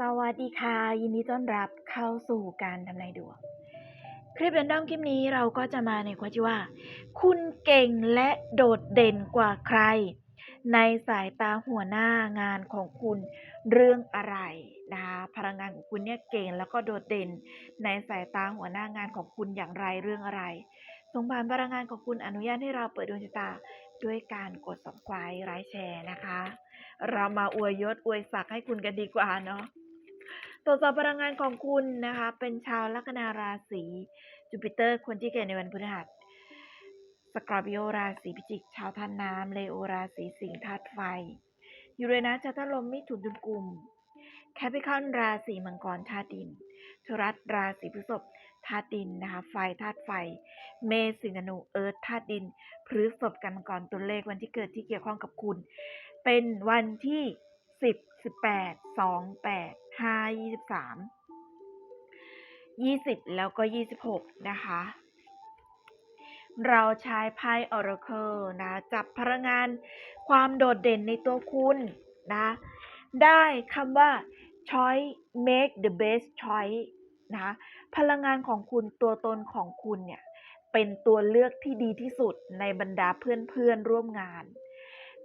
สวัสดีค่ะ ยินดีต้อนรับเข้าสู่การทำนายดวง คลิปเรนดอมคลิปนี้เราก็จะมาในความที่ว่า คุณเก่งและโดดเด่นกว่าใคร ในสายตาหัวหน้างานของคุณเรื่องอะไรนะคะพลังงานของคุณเนี่ยเก่งแล้วก็โดดเด่น ในสายตาหัวหน้างานของคุณอย่างไรเรื่องอะไรสงผ่านพลังงานของคุณอนุญาตให้เราเปิดดวงชะตาด้วยการกด subscribe ไลค์แชร์นะคะ เรามาอวยยศอวยศักดิ์ให้คุณกันดีกว่าเนาะ ตรวจสอบพลังงานของคุณนะคะ เป็นชาวลัคนาราศีจูปิเตอร์คนที่เกิดในวันพฤหัสสกอร์ปิโอราศีพิจิก ชาวท่านน้ำเลโอราศีสิงห์ธาตุไฟ ยูเรนัสชาวธาตุลมมิถุนตุลกุมแคปิคอนราศีมังกรธาตุดินทรัสราศีพฤษภธาตุดินนะคะ ไฟธาตุไฟ เมษสิงหนุเอิร์ธธาตุดินพฤษภกันมังกรตัวเลขวันที่เกิดที่เกี่ยวข้องกับคุณ เป็นวันที่ 10 18 28 ห้ายี่สิบสามยี่สิบแล้วก็ยี่สิบหกนะคะ เราใช้ไพ่ Oracle นะ จับพลังงานความโดดเด่นในตัวคุณนะ ได้คำว่า choice make the best choice นะพลังงานของคุณตัวตนของคุณเนี่ย เป็นตัวเลือกที่ดีที่สุดในบรรดาเพื่อนๆร่วมงาน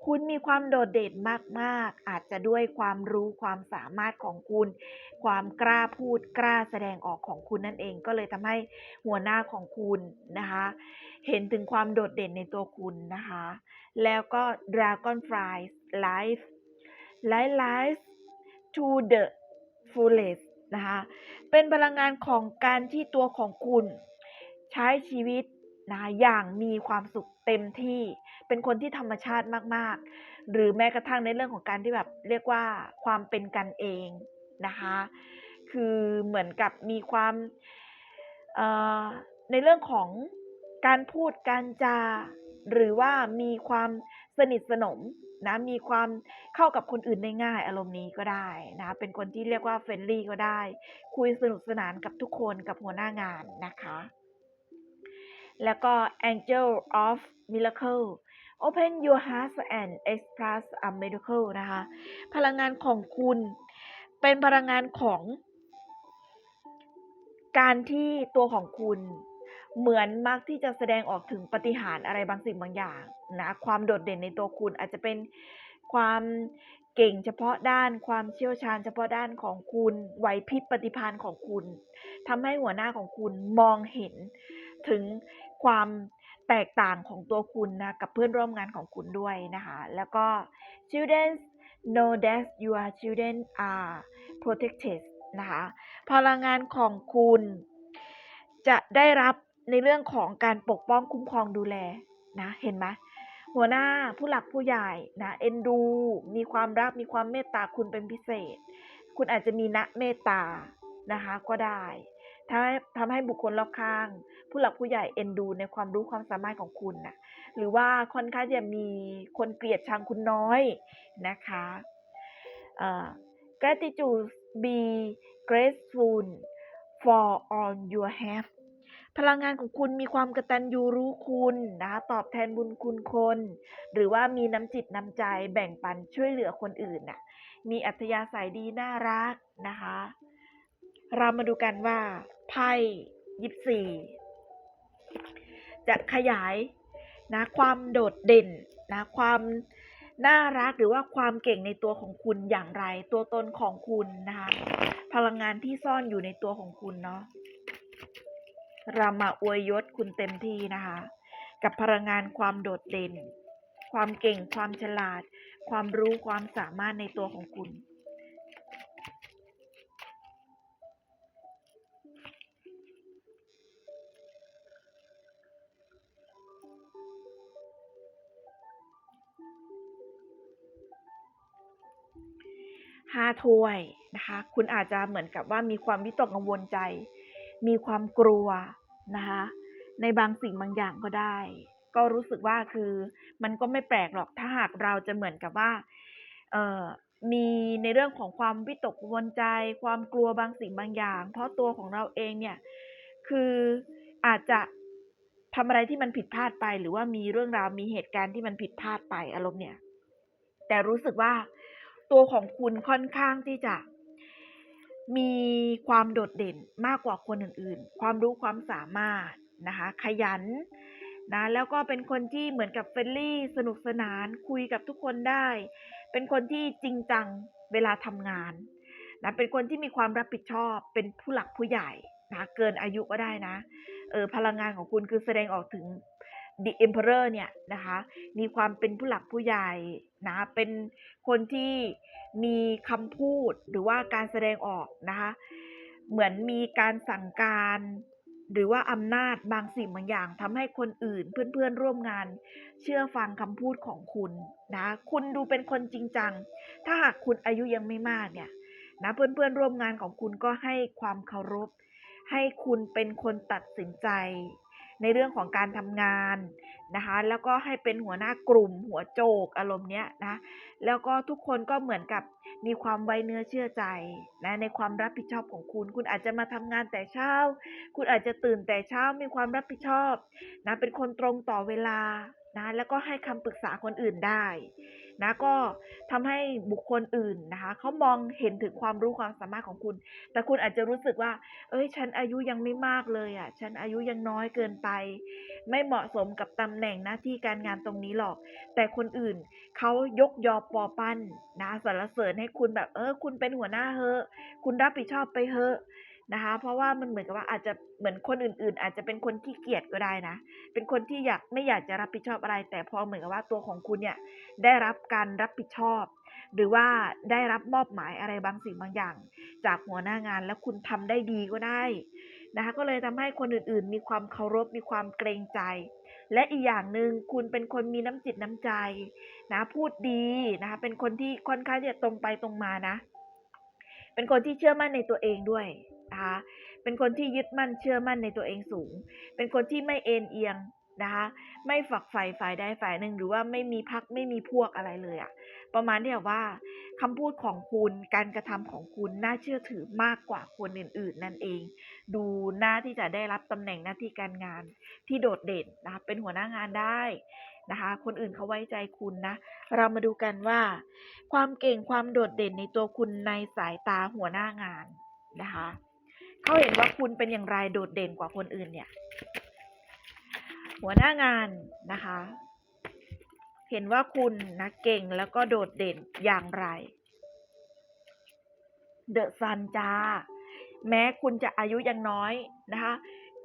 คุณมีความโดดเด่นมากๆ อาจจะด้วยความรู้ความสามารถของคุณ ความกล้าพูดกล้าแสดงออกของคุณนั่นเอง ก็เลยทำให้หัวหน้าของคุณนะคะ เห็นถึงความโดดเด่นในตัวคุณนะคะ แล้วก็ Dragonfly Life Life Life to the fullest นะคะ เป็นพลังงานของการที่ตัวของคุณ ใช้ชีวิตนะคะอย่างมีความสุขเต็มที่ เป็นคนที่ธรรมชาติมาก ๆ หรือแม้กระทั่งในเรื่องของการที่แบบเรียกว่าความเป็นกันเองนะคะ คือเหมือนกับมีความในเรื่องของการพูดการจา หรือว่ามีความสนิทสนมนะมีความเข้ากับคนอื่นได้ง่าย อารมณ์นี้ก็ได้นะเป็นคนที่เรียกว่าเฟรนลี่ก็ได้ คุยสนุกสนานกับทุกคนกับหัวหน้างานนะคะ แล้วก็ Angel of Miracle Open your heart and express a miracle นะคะ พลังงานของคุณเป็นพลังงานของ การที่ตัวของคุณเหมือนมักที่จะแสดงออกถึงปฏิหารอะไรบางสิ่งบางอย่างนะความโดดเด่นในตัวคุณอาจจะเป็นความเก่งเฉพาะด้านความเชี่ยวชาญเฉพาะด้านของคุณไหวพริบปฏิภาณของคุณทำให้หัวหน้าของคุณมองเห็นถึงความ แตกต่างของตัวคุณนะกับเพื่อนร่วมงานของคุณด้วยนะคะ แล้วก็ children know that your children are protected นะคะพลังงานของคุณ จะได้รับในเรื่องของการปกป้องคุ้มครองดูแลนะเห็นไหมหัวหน้าผู้หลักผู้ใหญ่นะเอ็นดู มีความรักมีความเมตตาคุณเป็นพิเศษ คุณอาจจะมีนะเมตตานะคะก็ได้ทำให้ทำให้บุคคลรอบข้าง ผู้หลักผู้ใหญ่เอ็นดูในความรู้ความสามารถของคุณนะหรือว่าค่อนข้างจะมีคนเกลียดชังคุณน้อยนะคะเออ gratitude be grateful for all you have พลังงานของคุณมีความกตัญญูรู้คุณนะคะตอบแทนบุญคุณคน หรือว่ามีน้ำจิตน้ำใจแบ่งปันช่วยเหลือคนอื่นน่ะมีอัธยาศัยดีน่ารักนะคะ เรามาดูกันว่าไพ่ยิบสี่ จะขยายนะความโดดเด่นนะความน่ารักหรือว่าความเก่งในตัวของคุณอย่างไร ตัวตนของคุณนะคะพลังงานที่ซ่อนอยู่ในตัวของคุณเนาะรามาอวยยศคุณเต็มที่นะคะกับพลังงานความโดดเด่น ความเก่งความฉลาด ความรู้ความสามารถในตัวของคุณ ห้าถ้วยนะคะ คุณอาจจะเหมือนกับว่ามีความวิตกกังวลใจ มีความกลัวนะคะ ในบางสิ่งบางอย่างก็ได้ ก็รู้สึกว่าคือมันก็ไม่แปลกหรอกถ้าหากเราจะเหมือนกับว่าเอ่อมีในเรื่องของความวิตกกังวลใจ ความกลัวบางสิ่งบางอย่าง เพราะตัวของเราเองเนี่ย คืออาจจะทำอะไรที่มันผิดพลาดไป หรือว่ามีเรื่องราวมีเหตุการณ์ที่มันผิดพลาดไปอารมณ์เนี่ย แต่รู้สึกว่า ตัวของคุณค่อนข้างที่จะ มีความโดดเด่นมากกว่าคนอื่นๆ ความรู้ความสามารถนะคะ ขยันนะแล้วก็เป็นคนที่เหมือนกับเฟรนลี่สนุกสนานคุยกับทุกคนได้ เป็นคนที่จริงจังเวลาทำงานนะเป็นคนที่มีความรับผิดชอบเป็นผู้หลักผู้ใหญ่นะเกินอายุก็ได้นะเออพลังงานของคุณคือแสดงออกถึง The Emperor เนี่ยนะคะมีความเป็นผู้หลักผู้ใหญ่นะเป็นคนที่มีคำพูดหรือว่าการแสดงออกนะคะเหมือนมีการสั่งการ หรือว่าอำนาจบางสิ่งบางอย่างทำให้คนอื่นเพื่อนๆร่วมงาน เชื่อฟังคำพูดของคุณนะคุณดูเป็นคนจริงจัง ถ้าหากคุณอายุยังไม่มากเนี่ยนะเพื่อนๆร่วมงานของคุณก็ให้ความเคารพ ให้คุณเป็นคนตัดสินใจ ในเรื่องของการทำงานนะคะ แล้วก็ให้เป็นหัวหน้ากลุ่ม หัวโจกอารมณ์เนี้ยนะ แล้วก็ทุกคนก็เหมือนกับมีความไว้เนื้อเชื่อใจนะในความรับผิดชอบของคุณ คุณอาจจะมาทำงานแต่เช้า คุณอาจจะตื่นแต่เช้ามีความรับผิดชอบนะเป็นคนตรงต่อเวลา นะแล้วก็ให้คำปรึกษาคนอื่นได้นะก็ทำให้บุคคลอื่นนะคะเขามองเห็นถึงความรู้ความสามารถของคุณ แต่คุณอาจจะรู้สึกว่า เอ้ย ฉันอายุยังไม่มากเลยอะ ฉันอายุยังน้อยเกินไป ไม่เหมาะสมกับตำแหน่งหน้าที่การงานตรงนี้หรอก แต่คนอื่นเขายกยอปอปั้นนะสรรเสริญให้คุณแบบเออ คุณเป็นหัวหน้าเฮอะ คุณรับผิดชอบไปเฮอะ นะคะ เพราะว่ามันเหมือนกับว่าอาจจะเหมือนคนอื่น ๆ อาจจะเป็นคนขี้เกียจก็ได้นะ เป็นคนที่อยากไม่อยากจะรับผิดชอบอะไร แต่พอเหมือนกับว่าตัวของคุณเนี่ยได้รับการรับผิดชอบ หรือว่าได้รับมอบหมายอะไรบางสิ่งบางอย่าง จากหัวหน้างานแล้วคุณทำได้ดีก็ได้นะคะก็เลยทำให้คนอื่น ๆ มีความเคารพมีความเกรงใจ และอีกอย่างหนึ่งคุณเป็นคนมีน้ำจิตน้ำใจนะพูดดีนะคะเป็นคนที่ค่อนข้างจะตรงไปตรงมานะ เป็นคนที่เชื่อมั่นในตัวเองด้วย นะคะ เป็นคนที่ยึดมั่นเชื่อมั่นในตัวเองสูง เป็นคนที่ไม่เอ็นเอียงนะคะ ไม่ฝักใฝ่ฝ่ายใดฝ่ายหนึ่ง หรือว่าไม่มีพักไม่มีพวกอะไรเลยอะประมาณที่แบบว่าคำพูดของคุณการกระทำของคุณน่าเชื่อถือมากกว่าคนอื่นๆ นั่นเอง ดูหน้าที่จะได้รับตำแหน่งหน้าที่การงานที่โดดเด่นนะคะเป็นหัวหน้างานได้นะคะ คนอื่นเขาไว้ใจคุณนะ เรามาดูกันว่า ความเก่งความโดดเด่นในตัวคุณในสายตาหัวหน้างานนะคะ เขาเห็นว่าคุณเป็นอย่างไรโดดเด่นกว่าคนอื่นเนี่ย หัวหน้างานนะคะ เห็นว่าคุณนะเก่งแล้วก็โดดเด่นอย่างไร เดอะซันจ้า แม้คุณจะอายุยังน้อยนะคะ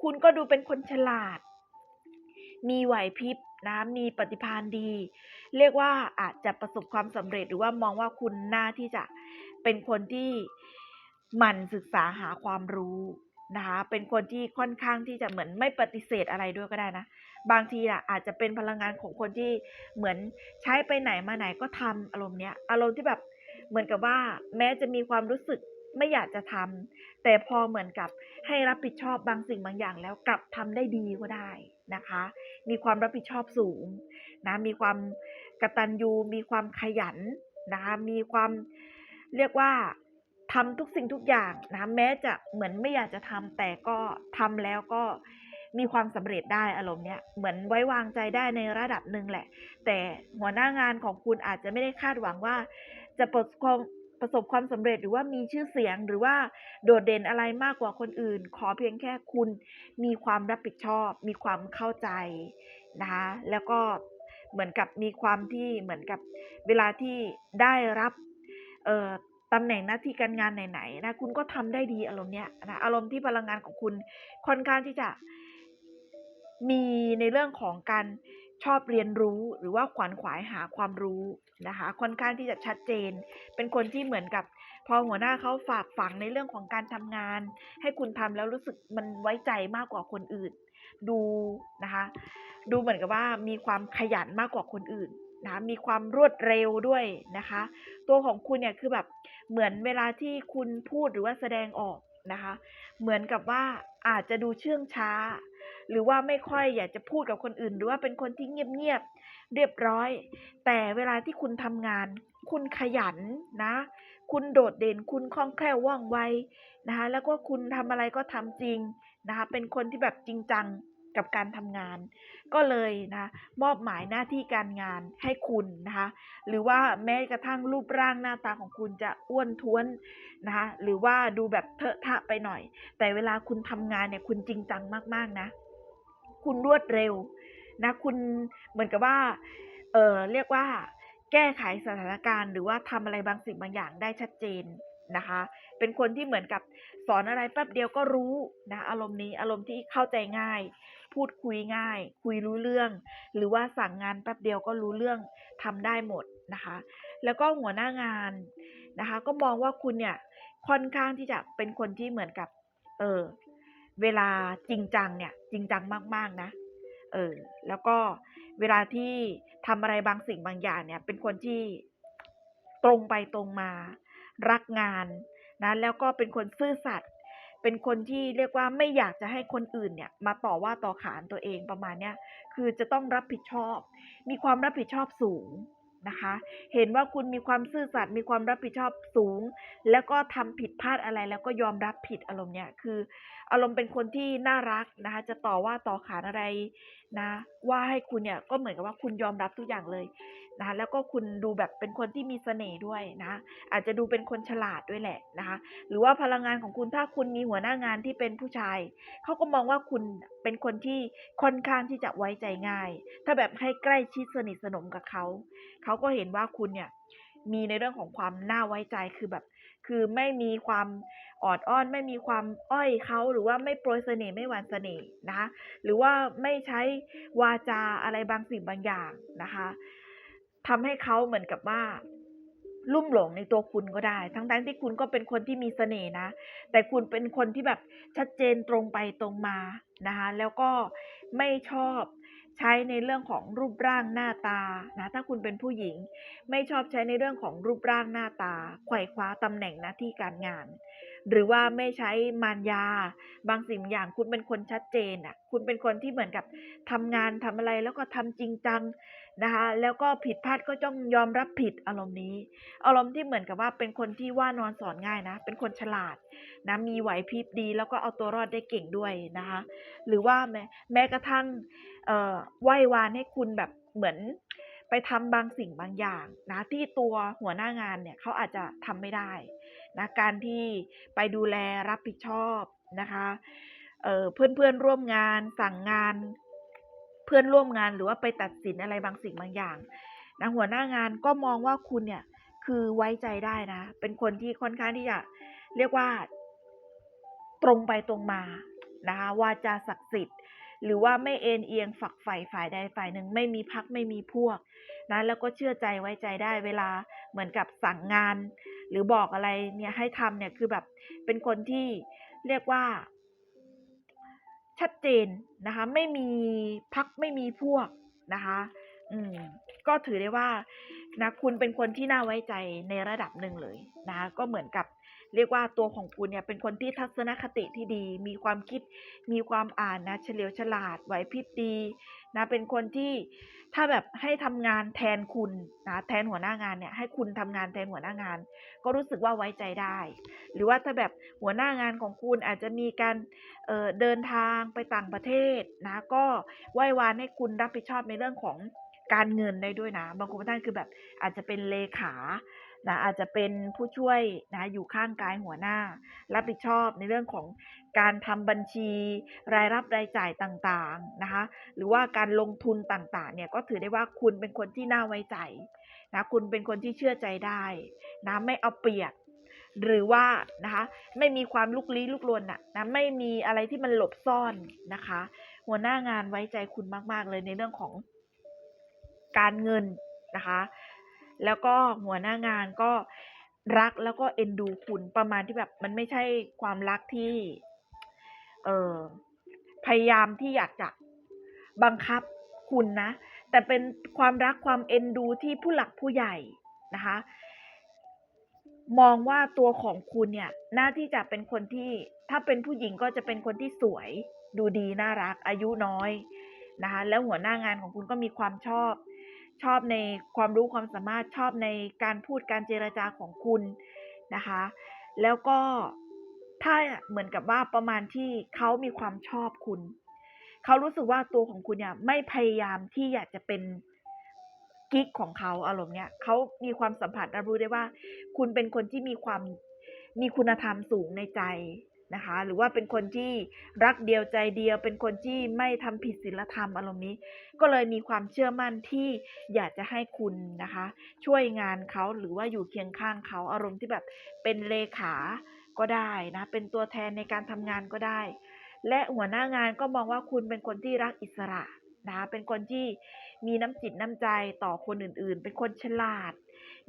คุณก็ดูเป็นคนฉลาด มีไหวพริบนะมีปฏิภาณดี เรียกว่าอาจจะประสบความสำเร็จหรือว่ามองว่าคุณน่าที่จะเป็นคนที่ หมั่นศึกษาหาความรู้นะคะ เป็นคนที่ค่อนข้างที่จะเหมือนไม่ปฏิเสธอะไรด้วยก็ได้นะ บางทีอะอาจจะเป็นพลังงานของคนที่เหมือนใช้ไปไหนมาไหนก็ทำอารมณ์เนี้ย อารมณ์ที่แบบเหมือนกับว่า แม้จะมีความรู้สึกไม่อยากจะทำแต่พอเหมือนกับให้รับผิดชอบบางสิ่งบางอย่างแล้วกลับทำได้ดีก็ได้นะคะ มีความรับผิดชอบสูงนะ มีความกระตัญญูมีความขยันนะคะ มีความเรียกว่า ทำทุกสิ่งทุกอย่างนะแม้จะเหมือนไม่อยากจะทำแต่ก็ทำแล้วก็มีความสำเร็จได้อารมณ์เนี้ยเหมือนไว้วางใจได้ในระดับหนึ่งแหละ แต่หัวหน้างานของคุณอาจจะไม่ได้คาดหวังว่า จะประสบความประสบความสำเร็จหรือว่ามีชื่อเสียงหรือว่าโดดเด่นอะไรมากกว่าคนอื่น ขอเพียงแค่คุณมีความรับผิดชอบ มีความเข้าใจนะคะแล้วก็เหมือนกับมีความที่เหมือนกับเวลาที่ได้รับเออ ตำแหน่งหน้าที่การงานไหนๆนะคุณก็ทำได้ดีอารมณ์เนี้ยนะอารมณ์ที่พลังงานของคุณค่อนข้างที่จะมีในเรื่องของการชอบเรียนรู้หรือว่าขวนขวายหาความรู้นะคะค่อนข้างที่จะชัดเจน เป็นคนที่เหมือนกับ พอหัวหน้าเขาฝากฝังในเรื่องของการทำงาน ให้คุณทำแล้วรู้สึกมันไว้ใจมากกว่าคนอื่น ดูนะคะ ดูเหมือนกับว่ามีความขยันมากกว่าคนอื่น นะมีความรวดเร็วด้วยนะคะ ตัวของคุณเนี่ยคือแบบเหมือนเวลาที่คุณพูดหรือว่าแสดงออกนะคะ เหมือนกับว่าอาจจะดูเชื่องช้า หรือว่าไม่ค่อยอยากจะพูดกับคนอื่น หรือว่าเป็นคนที่เงียบๆเรียบร้อย แต่เวลาที่คุณทำงาน คุณขยันนะ คุณโดดเด่นคุณคล่องแคล่วว่องไวนะคะ แล้วก็คุณทำอะไรก็ทำจริงนะคะ เป็นคนที่แบบจริงจัง กับการทำงาน ก็เลยนะมอบหมายหน้าที่การงานให้คุณนะคะหรือว่าแม้กระทั่งรูปร่างหน้าตาของคุณจะอ้วนท้วนนะคะหรือว่าดูแบบเทอะทะไปหน่อย แต่เวลาคุณทำงานเนี่ยคุณจริงจังมากๆนะ คุณรวดเร็วนะคุณเหมือนกับว่าเออเรียกว่าแก้ไขสถานการณ์ หรือว่าทำอะไรบางสิ่งบางอย่างได้ชัดเจนนะคะ เป็นคนที่เหมือนกับสอนอะไรแป๊บเดียวก็รู้นะอารมณ์นี้อารมณ์ที่เข้าใจง่าย พูดคุยง่าย คุยรู้เรื่อง หรือว่าสั่งงานแป๊บเดียวก็รู้เรื่องทำได้หมดนะคะ แล้วก็หัวหน้างานนะคะ ก็มองว่าคุณเนี่ยค่อนข้างที่จะเป็นคนที่เหมือนกับ เออเวลาจริงจังเนี่ย จริงจังมาก ๆ นะเออแล้วก็เวลาที่ทำอะไรบางสิ่งบางอย่างเนี่ย เป็นคนที่ตรงไปตรงมา รักงานนะแล้วก็เป็นคนซื่อสัตย์ เป็นคนที่เรียกว่าไม่อยากจะให้คนอื่นเนี่ยมาต่อว่าต่อขานตัวเองประมาณเนี้ยคือจะต้องรับผิดชอบ มีความรับผิดชอบสูงนะคะ เห็นว่าคุณมีความซื่อสัตย์มีความรับผิดชอบสูง แล้วก็ทำผิดพลาดอะไรแล้วก็ยอมรับผิดอารมณ์เนี้ยคือ อารมณ์เป็นคนที่น่ารักนะคะ จะต่อว่าต่อขานอะไรนะ ว่าให้คุณเนี่ยก็เหมือนกับว่าคุณยอมรับทุกอย่างเลย นะแล้วก็คุณดูแบบเป็นคนที่มีเสน่ห์ด้วยนะ อาจจะดูเป็นคนฉลาดด้วยแหละนะคะหรือว่าพลังงานของคุณถ้าคุณมีหัวหน้างานที่เป็นผู้ชาย เขาก็มองว่าคุณเป็นคนที่ค่อนข้างที่จะไว้ใจง่าย ถ้าแบบให้ใกล้ชิดสนิทสนมกับเขา เขาก็เห็นว่าคุณเนี่ยมีในเรื่องของความน่าไว้ใจคือแบบ คือไม่มีความออดอ้อน ไม่มีความอ้อยเขาหรือว่าไม่โปรยเสน่ห์ไม่หวานเสน่ห์นะคะหรือว่าไม่ใช้วาจาอะไรบางสิ่งบางอย่างนะคะ ทำให้เขาเหมือนกับว่า ลุ่มหลงในตัวคุณก็ได้ ทั้งๆที่คุณก็เป็นคนที่มีเสน่ห์นะ แต่คุณเป็นคนที่แบบชัดเจนตรงไปตรงมานะคะแล้วก็ไม่ชอบใช้ในเรื่องของรูปร่างหน้าตานะถ้าคุณเป็นผู้หญิง ไม่ชอบใช้ในเรื่องของรูปร่างหน้าตาไขว่คว้าตำแหน่งหน้าที่การงาน หรือว่าไม่ใช้มารยา บางสิ่งบางอย่างคุณเป็นคนชัดเจนอะคุณเป็นคนที่เหมือนกับทำงานทำอะไรแล้วก็ทำจริงจัง นะคะ แล้วก็ผิดพลาดก็ต้องยอมรับผิดอารมณ์นี้ อารมณ์ที่เหมือนกับว่าเป็นคนที่ว่านอนสอนง่ายนะ เป็นคนฉลาดนะมีไหวพริบดี แล้วก็เอาตัวรอดได้เก่งด้วยนะคะ หรือว่าแม้แม้กระทั่งเอ่อไหว้วานให้คุณแบบเหมือนไปทำบางสิ่งบางอย่างนะที่ตัวหัวหน้างานเนี่ยเขาอาจจะทำไม่ได้นะการที่ไปดูแลรับผิดชอบนะคะเอ่อนเพื่อนร่วมงานสั่งงาน เพื่อนร่วมงานหรือว่าไปตัดสินอะไรบางสิ่งบางอย่างนะหัวหน้างานก็มองว่าคุณเนี่ยคือไว้ใจได้นะ เป็นคนที่ค่อนข้างที่จะเรียกว่า ตรงไปตรงมานะคะวาจาศักดิ์สิทธิ์ หรือว่าไม่เอ็นเอียงฝักใฝ่ฝ่ายใดฝ่ายหนึ่งไม่มีพรรคไม่มีพวกนะแล้วก็เชื่อใจไว้ใจได้เวลาเหมือนกับสั่งงาน หรือบอกอะไรเนี่ยให้ทำเนี่ยคือแบบเป็นคนที่เรียกว่า ชัดเจนนะคะ ไม่มีพักไม่มีพวกนะคะ อืม ก็ถือได้ว่านะคุณเป็นคนที่น่าไว้ใจในระดับหนึ่งเลยนะคะก็เหมือนกับ เรียกว่าตัวของคุณเนี่ยเป็นคนที่ทัศนคติที่ดี มีความคิด มีความอ่านนะเฉลียวฉลาดไหวพริบดีนะเป็นคนที่ถ้าแบบให้ทำงานแทนคุณนะแทนหัวหน้างานเนี่ยให้คุณทำงานแทนหัวหน้างาน ก็รู้สึกว่าไว้ใจได้ หรือว่าถ้าแบบหัวหน้างานของคุณอาจจะมีการเเดินทางไปต่างประเทศนะก็ไหว้วานให้คุณรับผิดชอบในเรื่องของการเงินได้ด้วยนะ บางคนบางท่านคือแบบอาจจะเป็นเลขา นะอาจจะเป็นผู้ช่วยนะอยู่ข้างกายหัวหน้า รับผิดชอบในเรื่องของการทำบัญชี รายรับรายจ่ายต่างๆนะคะหรือว่าการลงทุนต่างๆเนี่ยก็ถือได้ว่าคุณเป็นคนที่น่าไว้ใจนะคุณเป็นคนที่เชื่อใจได้นะไม่เอาเปรียบหรือว่านะคะไม่มีความลุกลี้ลุกลนน่ะนะไม่มีอะไรที่มันหลบซ่อนนะคะ หัวหน้างานไว้ใจคุณมาก ๆ เลยในเรื่องของการเงินนะคะ แล้วก็หัวหน้างานก็รักแล้วก็เอ็นดูคุณประมาณที่แบบมันไม่ใช่ความรักที่ เออพยายามที่อยากจะบังคับคุณนะ แต่เป็นความรักความเอ็นดูที่ผู้หลักผู้ใหญ่นะคะ มองว่าตัวของคุณเนี่ยน่าที่จะเป็นคนที่ถ้าเป็นผู้หญิงก็จะเป็นคนที่สวยดูดีน่ารักอายุน้อยนะคะ แล้วหัวหน้างานของคุณก็มีความชอบ ชอบในความรู้ความสามารถชอบในการพูดการเจรจาของคุณนะคะ แล้วก็ถ้าเหมือนกับว่าประมาณที่เขามีความชอบคุณ เขารู้สึกว่าตัวของคุณเนี่ยไม่พยายามที่อยากจะเป็นกิ๊กของเขาอารมณ์เนี้ยเขามีความสัมผัสรับรู้ได้ว่า คุณเป็นคนที่มีความมีคุณธรรมสูงในใจ นะคะ หรือว่าเป็นคนที่รักเดียวใจเดียว เป็นคนที่ไม่ทำผิดศีลธรรมอารมณ์นี้ ก็เลยมีความเชื่อมั่นที่อยากจะให้คุณนะคะ ช่วยงานเขาหรือว่าอยู่เคียงข้างเขาอารมณ์ที่แบบเป็นเลขาก็ได้นะ เป็นตัวแทนในการทำงานก็ได้ และหัวหน้างานก็มองว่าคุณเป็นคนที่รักอิสระนะคะเป็นคนที่มีน้ำจิตน้ำใจต่อคนอื่นๆ เป็นคนฉลาด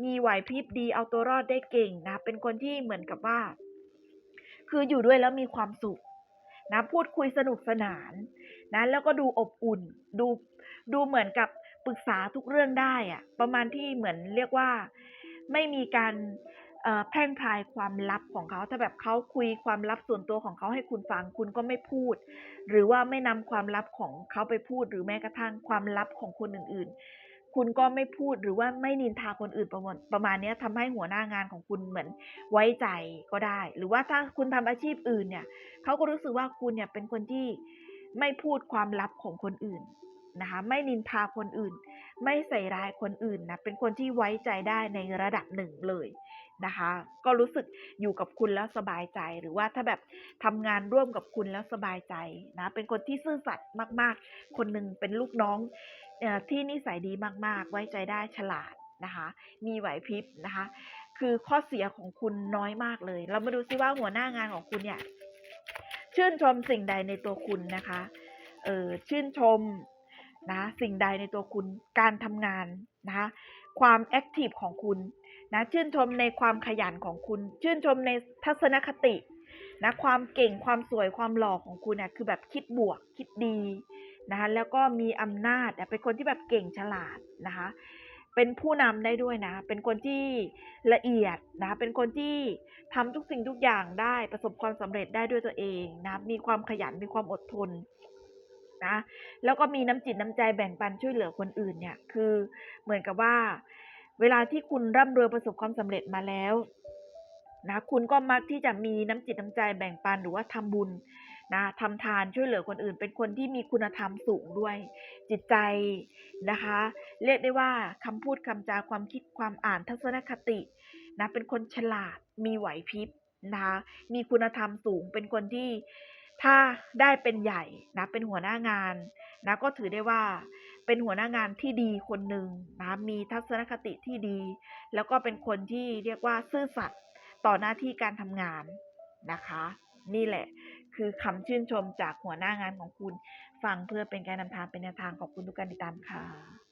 มีไหวพริบดีเอาตัวรอดได้เก่งนะ เป็นคนที่เหมือนกับว่า คืออยู่ด้วยแล้วมีความสุขนะพูดคุยสนุกสนานนะแล้วก็ดูอบอุ่น ดูดูเหมือนกับปรึกษาทุกเรื่องได้อะประมาณที่เหมือนเรียกว่าไม่มีการแพร่งพรายความลับของเขาถ้าแบบเขาคุยความลับส่วนตัวของเขาให้คุณฟังคุณก็ไม่พูด หรือว่าไม่นำความลับของเขาไปพูดหรือแม้กระทั่งความลับของคนอื่น ๆ คุณก็ไม่พูดหรือว่าไม่นินทาคนอื่นประมาณประมาณนี้ทำให้หัวหน้างานของคุณเหมือนไว้ใจก็ได้ หรือว่าถ้าคุณทำอาชีพอื่นเนี่ยเขาก็รู้สึกว่าคุณเนี่ยเป็นคนที่ไม่พูดความลับของคนอื่นนะคะไม่นินทาคนอื่น ไม่ใส่ร้ายคนอื่นนะเป็นคนที่ไว้ใจได้ในระดับหนึ่งเลย นะคะ ก็รู้สึกอยู่กับคุณแล้วสบายใจ หรือว่าถ้าแบบทำงานร่วมกับคุณแล้วสบายใจนะ เป็นคนที่ซื่อสัตย์มาก ๆ คนหนึ่งเป็นลูกน้องที่นิสัยดีมาก ๆ ไว้ใจได้ฉลาดนะคะ มีไหวพริบนะคะ คือข้อเสียของคุณน้อยมากเลย เรามาดูซิว่าหัวหน้างานของคุณเนี่ย ชื่นชมสิ่งใดในตัวคุณนะคะ เออชื่นชมนะ สิ่งใดในตัวคุณ การทำงานนะคะ ความแอคทีฟของคุณ นะชื่นชมในความขยันของคุณ ชื่นชมในทัศนคตินะความเก่งความสวยความหล่อของคุณเนี่ยคือแบบคิดบวกคิดดีนะคะแล้วก็มีอำนาจเป็นคนที่แบบเก่งฉลาดนะคะเป็นผู้นำได้ด้วยนะ เป็นคนที่ละเอียดนะเป็นคนที่ทำทุกสิ่งทุกอย่างได้ประสบความสำเร็จได้ด้วยตัวเองนะมีความขยันมีความอดทนนะแล้วก็มีน้ำจิตน้ำใจแบ่งปันช่วยเหลือคนอื่นเนี่ยคือเหมือนกับว่า เวลาที่คุณร่ำรวยประสบความสำเร็จมาแล้วนะคุณก็มักที่จะมีน้ำจิตน้ำใจแบ่งปันหรือว่าทำบุญนะทำทานช่วยเหลือคนอื่น เป็นคนที่มีคุณธรรมสูงด้วย จิตใจนะคะ เรียกได้ว่าคำพูดคำจาความคิดความอ่านทัศนคตินะเป็นคนฉลาดมีไหวพริบนะคะมีคุณธรรมสูงเป็นคนที่ถ้าได้เป็นใหญ่นะเป็นหัวหน้างานนะก็ถือได้ว่า เป็นหัวหน้างานที่ดีคนหนึ่งนะมีทัศนคติที่ดี แล้วก็เป็นคนที่เรียกว่าซื่อสัตย์ต่อหน้าที่การทำงานนะคะ นี่แหละคือคำชื่นชมจากหัวหน้างานของคุณ ฟังเพื่อเป็นการนำทางเป็นแนวทางขอบคุณทุกการติดตามค่ะ